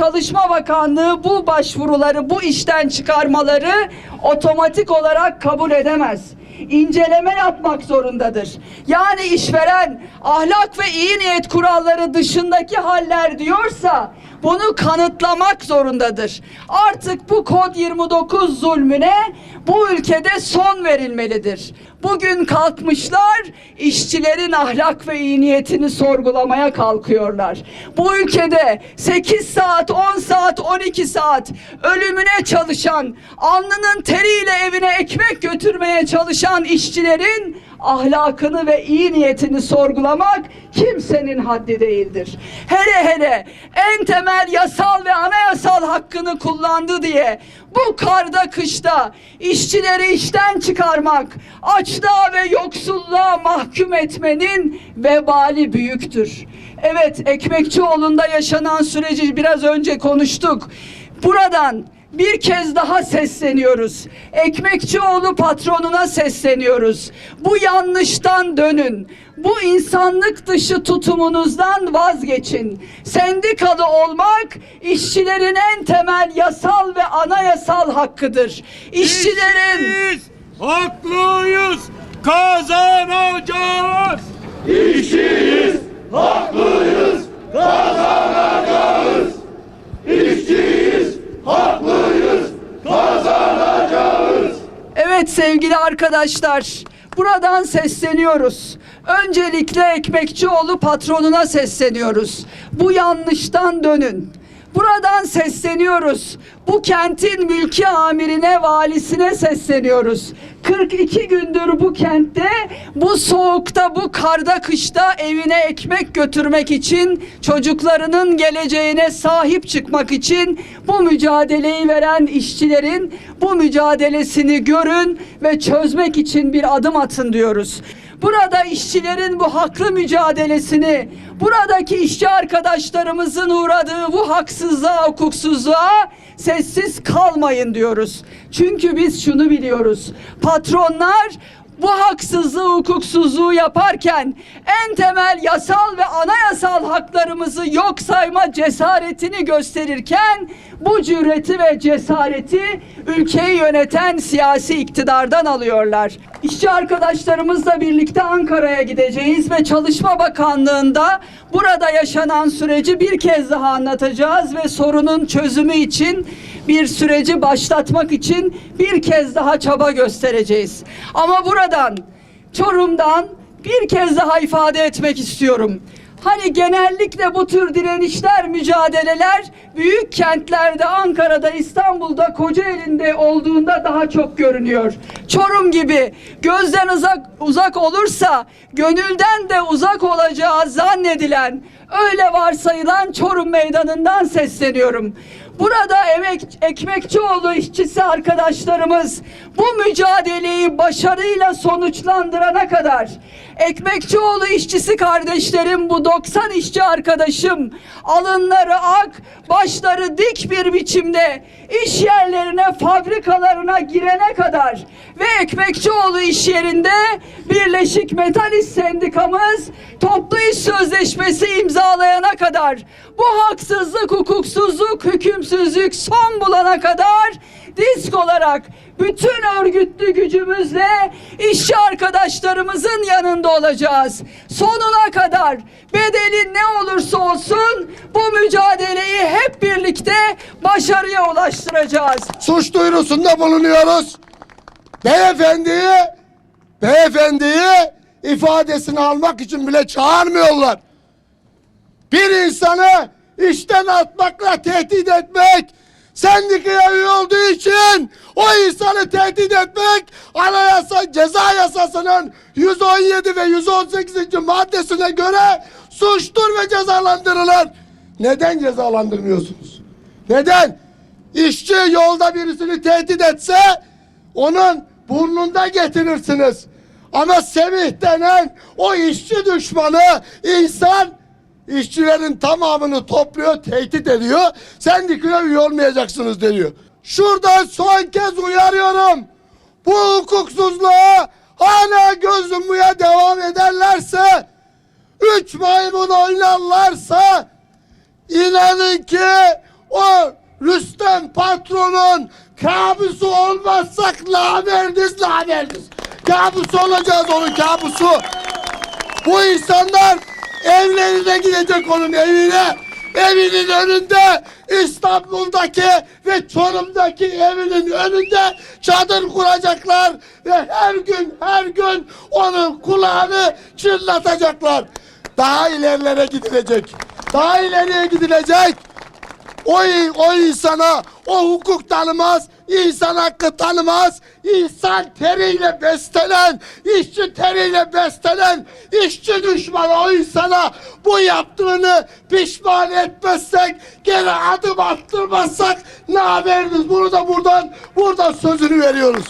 Çalışma Bakanlığı bu başvuruları, bu işten çıkarmaları otomatik olarak kabul edemez. İnceleme yapmak zorundadır. Yani işveren ahlak ve iyi niyet kuralları dışındaki haller diyorsa bunu kanıtlamak zorundadır. Artık bu kod 29 zulmüne bu ülkede son verilmelidir. Bugün kalkmışlar işçilerin ahlak ve iyi niyetini sorgulamaya kalkıyorlar. Bu ülkede 8 saat, 10 saat, 12 saat ölümüne çalışan, alnının teriyle evine ekmek götürmeye çalışan işçilerin ahlakını ve iyi niyetini sorgulamak kimsenin haddi değildir. Hele hele en temel yasal ve anayasal hakkını kullandı diye bu karda kışta işçileri işten çıkarmak, açlığa ve yoksulluğa mahkum etmenin vebali büyüktür. Evet Ekmekçioğlu'nda yaşanan süreci biraz önce konuştuk. Buradan bir kez daha sesleniyoruz. Ekmekçioğlu patronuna sesleniyoruz. Bu yanlıştan dönün. Bu insanlık dışı tutumunuzdan vazgeçin. Sendikalı olmak işçilerin en temel yasal ve anayasal hakkıdır. İşçilerin Biz haklıyız, kazanacağız. İşçiyiz, haklıyız, kazanacağız. İşçiyiz, haklıyız, kazanacağız. Sevgili arkadaşlar, buradan sesleniyoruz. Öncelikle Ekmekçioğlu patronuna sesleniyoruz. Bu yanlıştan dönün. Buradan sesleniyoruz. Bu kentin mülki amirine, valisine sesleniyoruz. 42 gündür bu kentte, bu soğukta, bu karda, kışta evine ekmek götürmek için, çocuklarının geleceğine sahip çıkmak için bu mücadeleyi veren işçilerin bu mücadelesini görün ve çözmek için bir adım atın diyoruz. Burada işçilerin bu haklı mücadelesini, buradaki işçi arkadaşlarımızın uğradığı bu haksızlığa, hukuksuzluğa sessiz kalmayın diyoruz. Çünkü biz şunu biliyoruz. Patronlar bu haksızlığı, hukuksuzluğu yaparken en temel yasal ve anayasal haklarımızı yok sayma cesaretini gösterirken bu cüreti ve cesareti ülkeyi yöneten siyasi iktidardan alıyorlar. İşçi arkadaşlarımızla birlikte Ankara'ya gideceğiz ve Çalışma Bakanlığı'nda burada yaşanan süreci bir kez daha anlatacağız ve sorunun çözümü için bir süreci başlatmak için bir kez daha çaba göstereceğiz. Ama buradan Çorum'dan bir kez daha ifade etmek istiyorum. Hani genellikle bu tür direnişler, mücadeleler büyük kentlerde, Ankara'da, İstanbul'da, Kocaeli'nde olduğunda daha çok görünüyor. Çorum gibi gözden uzak, uzak olursa gönülden de uzak olacağı zannedilen, öyle varsayılan Çorum Meydanı'ndan sesleniyorum. Burada emek, Ekmekçioğlu işçisi arkadaşlarımız bu mücadeleyi başarıyla sonuçlandırana kadar Ekmekçioğlu işçisi kardeşlerim bu 90 işçi arkadaşım alınları ak, başları dik bir biçimde iş yerlerine, fabrikalarına girene kadar ve Ekmekçioğlu iş yerinde Birleşik Metal İş Sendikamız toplu iş sözleşmesi imzalayana kadar bu haksızlık, hukuksuzluk, hükümsüzlük son bulana kadar disk olarak bütün örgütlü gücümüzle işçi arkadaşlarımızın yanında olacağız. Sonuna kadar bedeli ne olursa olsun bu mücadeleyi hep birlikte başarıya ulaştıracağız. suç duyurusunda bulunuyoruz. Beyefendiyi, beyefendiyi ifadesini almak için bile çağırmıyorlar. Bir insanı işten atmakla tehdit etmek, sendikaya üye olduğu için o insanı tehdit etmek anayasa ceza yasasının 117 ve 118. maddesine göre suçtur ve cezalandırılır. Neden cezalandırmıyorsunuz? Neden? İşçi yolda birisini tehdit etse onun burnunda getirirsiniz. Ama Semih denen o işçi düşmanı insan işçilerin tamamını topluyor, tehdit ediyor. Sendikaya üye olmayacaksınız deniyor. Şuradan son kez uyarıyorum. Bu hukuksuzluğa hala göz yummaya devam ederlerse üç maymun oynarlarsa inanın ki o Rüstem patronun kabusu olmazsak namerdiz namerdiz. Kabusu olacağız onun kabusu. Bu insanlar evlerine gidecek onun evine. Evinin önünde İstanbul'daki ve Çorum'daki evinin önünde çadır kuracaklar ve her gün her gün onun kulağını çınlatacaklar. Daha ilerlere gidilecek. Daha ileriye gidilecek. O, o insana o hukuk tanımaz, insan hakkı tanımaz, insan teriyle beslenen, işçi teriyle beslenen, işçi düşmanı o insana bu yaptığını pişman etmezsek, gene adım attırmazsak ne haberiniz? Bunu da buradan, buradan sözünü veriyoruz.